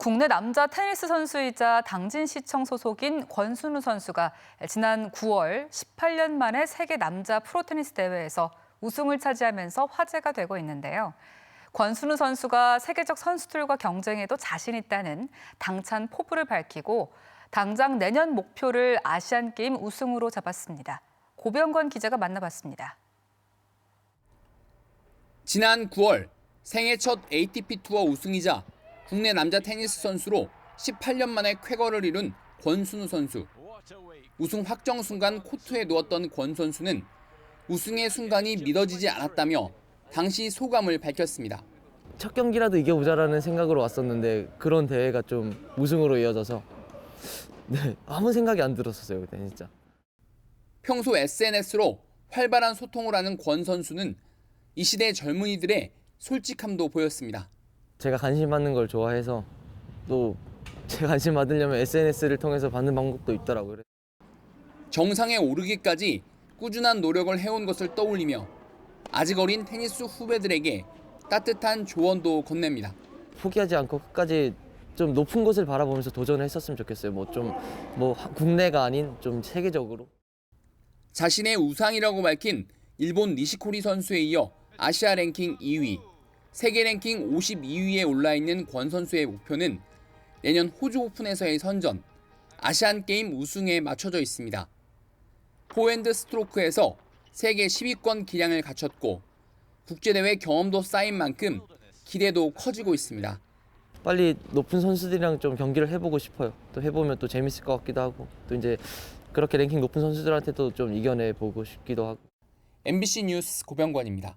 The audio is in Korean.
국내 남자 테니스 선수이자 당진시청 소속인 권순우 선수가 지난 9월 18년 만에 세계 남자 프로테니스 대회에서 우승을 차지하면서 화제가 되고 있는데요. 권순우 선수가 세계적 선수들과 경쟁에도 자신 있다는 당찬 포부를 밝히고 당장 내년 목표를 아시안 게임 우승으로 잡았습니다. 고병건 기자가 만나봤습니다. 지난 9월 생애 첫 ATP 투어 우승이자 국내 남자 테니스 선수로 18년 만에 쾌거를 이룬 권순우 선수. 우승 확정 순간 코트에 누웠던 권 선수는 우승의 순간이 믿어지지 않았다며 당시 소감을 밝혔습니다. 첫 경기라도 이겨보자라는 생각으로 왔었는데 그런 대회가 좀 우승으로 이어져서 네 아무 생각이 안 들었었어요 그때 진짜 평소 SNS로 활발한 소통을 하는 권 선수는 이 시대 젊은이들의 솔직함도 보였습니다. 제가 관심 받는 걸 좋아해서 또 제 관심 받으려면 SNS를 통해서 받는 방법도 있더라고요. 정상에 오르기까지 꾸준한 노력을 해온 것을 떠올리며 아직 어린 테니스 후배들에게 따뜻한 조언도 건넵니다. 포기하지 않고 끝까지 좀 높은 곳을 바라보면서 도전을 했었으면 좋겠어요. 뭐 좀 뭐 국내가 아닌 좀 세계적으로. 자신의 우상이라고 밝힌 일본 니시코리 선수에 이어 아시아 랭킹 2위, 세계 랭킹 52위에 올라 있는 권 선수의 목표는 내년 호주 오픈에서의 선전, 아시안 게임 우승에 맞춰져 있습니다. 포핸드 스트로크에서 세계 10위권 기량을 갖췄고 국제대회 경험도 쌓인 만큼 기대도 커지고 있습니다. 빨리 높은 선수들이랑 좀 경기를 해보고 싶어요 또 해보면 또 재밌을 것 같기도 하고 또 이제 그렇게 랭킹 높은 선수들한테도 좀 이겨내 보고 싶기도 하고 MBC 뉴스 고병관입니다.